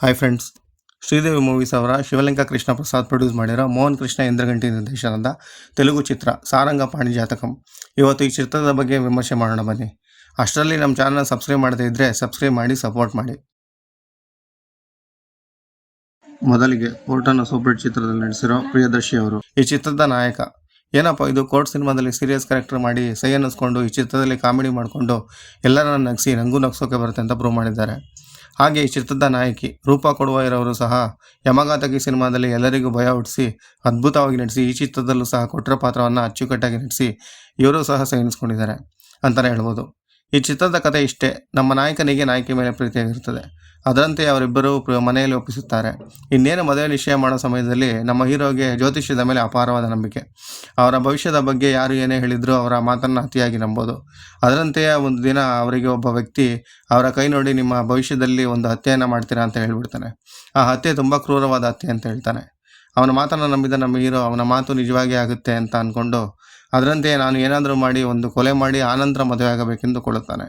Hi friends Sridevi movies ಅವರ ಶಿವಲಿಂಗ Krishna Prasad produce ಮಾಡಿರೋ ಮೋಹನ್ ಕೃಷ್ಣ ಇಂದ್ರಗಂಟಿ ನಿರ್ದೇಶನದ ತೆಲುಗು ಚಿತ್ರ ಸಾರಂಗ ಪಾಣಿ ಜಾತಕಂ. ಇವತ್ತು ಈ ಚಿತ್ರದ ಬಗ್ಗೆ ವಿಮರ್ಶೆ ಮಾಡೋಣ ಬನ್ನಿ. ಅಷ್ಟರಲ್ಲಿ ನಮ್ಮ ಚಾನಲ್ ಸಬ್ಸ್ಕ್ರೈಬ್ ಮಾಡದೇ ಇದ್ದರೆ ಸಬ್ಸ್ಕ್ರೈಬ್ ಮಾಡಿ ಸಪೋರ್ಟ್ ಮಾಡಿ. ಮೊದಲಿಗೆ ಕೋರ್ಟನ್ನು ಸೂಪರ್ ಚಿತ್ರದಲ್ಲಿ ನಡೆಸಿರೋ ಪ್ರಿಯದರ್ಶಿ ಅವರು. ಈ ಚಿತ್ರದ ನಾಯಕ. ಏನಪ್ಪ ಇದು ಕೋರ್ಟ್ ಸಿನಿಮಾದಲ್ಲಿ ಸೀರಿಯಸ್ ಕ್ಯಾರೆಕ್ಟರ್ ಮಾಡಿ ಸೈ ಅನ್ನಿಸ್ಕೊಂಡು ಈ ಚಿತ್ರದಲ್ಲಿ ಕಾಮಿಡಿ ಮಾಡಿಕೊಂಡು ಎಲ್ಲರನ್ನ ನಗಿಸಿ ನಂಗೂ ನಗ್ಸೋಕೆ ಬರುತ್ತೆ ಅಂತ ಪ್ರೂವ್ ಮಾಡಿದ್ದಾರೆ. ಹಾಗೆ ಈ ಚಿತ್ರದ ನಾಯಕಿ ರೂಪಾ ಕೊಡುವಾಯರವರು ಸಹ ಯಮಗಾತಕಿ ಸಿನಿಮಾದಲ್ಲಿ ಎಲ್ಲರಿಗೂ ಭಯ ಹುಟ್ಟಿಸಿ ಅದ್ಭುತವಾಗಿ ನಟಿಸಿ ಈ ಚಿತ್ರದಲ್ಲೂ ಸಹ ಕೊಟ್ಟರ ಪಾತ್ರವನ್ನು ಅಚ್ಚುಕಟ್ಟಾಗಿ ನಟಿಸಿ ಇವರು ಸಹ ಸೈನಿಸ್ಕೊಂಡಿದ್ದಾರೆ ಅಂತಲೇ ಹೇಳ್ಬೋದು. ಈ ಚಿತ್ರದ ಕಥೆ ಇಷ್ಟೇ. ನಮ್ಮ ನಾಯಕನಿಗೆ ನಾಯಕಿ ಮೇಲೆ ಪ್ರೀತಿಯಾಗಿರುತ್ತದೆ. ಅದರಂತೆ ಅವರಿಬ್ಬರೂ ಮನೆಯಲ್ಲಿ ಒಪ್ಪಿಸುತ್ತಾರೆ. ಇನ್ನೇನು ಮದುವೆ ನಿಶ್ಚಯ ಮಾಡೋ ಸಮಯದಲ್ಲಿ ನಮ್ಮ ಹೀರೋಗೆ ಜ್ಯೋತಿಷ್ಯದ ಮೇಲೆ ಅಪಾರವಾದ ನಂಬಿಕೆ. ಅವರ ಭವಿಷ್ಯದ ಬಗ್ಗೆ ಯಾರು ಏನೇ ಹೇಳಿದರೂ ಅವರ ಮಾತನ್ನು ಅತಿಯಾಗಿ ನಂಬೋದು. ಅದರಂತೆಯೇ ಒಂದು ದಿನ ಅವರಿಗೆ ಒಬ್ಬ ವ್ಯಕ್ತಿ, ಅವರ ಕೈ ನೋಡಿ ನಿಮ್ಮ ಭವಿಷ್ಯದಲ್ಲಿ ಒಂದು ಹತ್ಯೆಯನ್ನು ಮಾಡ್ತೀರಾ? ಅಂತ ಹೇಳಿಬಿಡ್ತಾನೆ. ಆ ಹತ್ಯೆ ತುಂಬ ಕ್ರೂರವಾದ ಹತ್ಯೆ ಅಂತ ಹೇಳ್ತಾನೆ. ಅವನ ಮಾತನ್ನು ನಂಬಿದ ನಮ್ಮ ಹೀರೋ, ಅವನ ಮಾತು ನಿಜವಾಗಿ ಆಗುತ್ತೆ? ಅಂತ ಅಂದ್ಕೊಂಡು ಅದರಂತೆ ನಾನು ಏನಾದರೂ ಮಾಡಿ ಒಂದು ಕೊಲೆ ಮಾಡಿ ಆನಂತರ ಮದುವೆ ಆಗಬೇಕೆಂದುಕೊಳ್ಳುತ್ತಾನೆ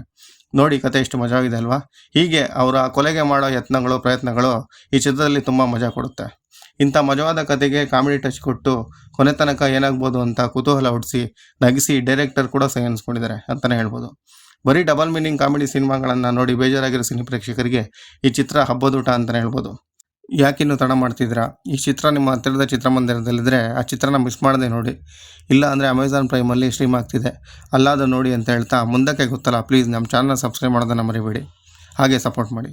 ನೋಡಿ ಕತೆ ಎಷ್ಟು ಮಜವಾಗಿದೆ ಅಲ್ವಾ? ಹೀಗೆ ಅವರ ಕೊಲೆಗೆ ಮಾಡೋ ಯತ್ನಗಳು, ಪ್ರಯತ್ನಗಳು ಈ ಚಿತ್ರದಲ್ಲಿ ತುಂಬ ಮಜಾ ಕೊಡುತ್ತೆ. ಇಂಥ ಮಜವಾದ ಕತೆಗೆ ಕಾಮಿಡಿ ಟಚ್ ಕೊಟ್ಟು ಕೊನೆ ತನಕ ಏನಾಗ್ಬೋದು ಅಂತ ಕುತೂಹಲ ಹುಟ್ಟಿಸಿ ನಗಿಸಿ ಡೈರೆಕ್ಟರ್ ಕೂಡ ಸೈ ಅನ್ಸ್ಕೊಂಡಿದ್ದಾರೆ ಅಂತಲೇ ಹೇಳ್ಬೋದು. ಬರೀ ಡಬಲ್ ಮೀನಿಂಗ್ ಕಾಮಿಡಿ ಸಿನಿಮಾಗಳನ್ನು ನೋಡಿ ಬೇಜಾರಾಗಿರೋ ಸಿನಿ ಪ್ರೇಕ್ಷಕರಿಗೆ ಈ ಚಿತ್ರ ಹಬ್ಬದೂಟ ಅಂತಲೇ ಹೇಳ್ಬೋದು. ಯಾಕಿನ್ನು ತಡ ಮಾಡ್ತಿದ್ದೀರಾ? ಈ ಚಿತ್ರ ನಿಮ್ಮ ಹತ್ತಿರದ ಚಿತ್ರಮಂದಿರದಲ್ಲಿದ್ದರೆ ಆ ಚಿತ್ರನ ಮಿಸ್ ಮಾಡದೆ ನೋಡಿ. ಇಲ್ಲ ಅಂದರೆ ಅಮೆಝಾನ್ ಪ್ರೈಮಲ್ಲಿ ಸ್ಟ್ರೀಮ್ ಆಗ್ತಿದೆ. ಅಲ್ಲಾದ ನೋಡಿ ಅಂತ ಹೇಳ್ತಾ ಮುಂದಕ್ಕೆ ಗೊತ್ತಲ್ಲ ಪ್ಲೀಸ್ ನಮ್ಮ ಚಾನಲ್ ಸಬ್ಸ್ಕ್ರೈಬ್ ಮಾಡೋದನ್ನು ಮರಿಬೇಡಿ. ಹಾಗೆ ಸಪೋರ್ಟ್ ಮಾಡಿ.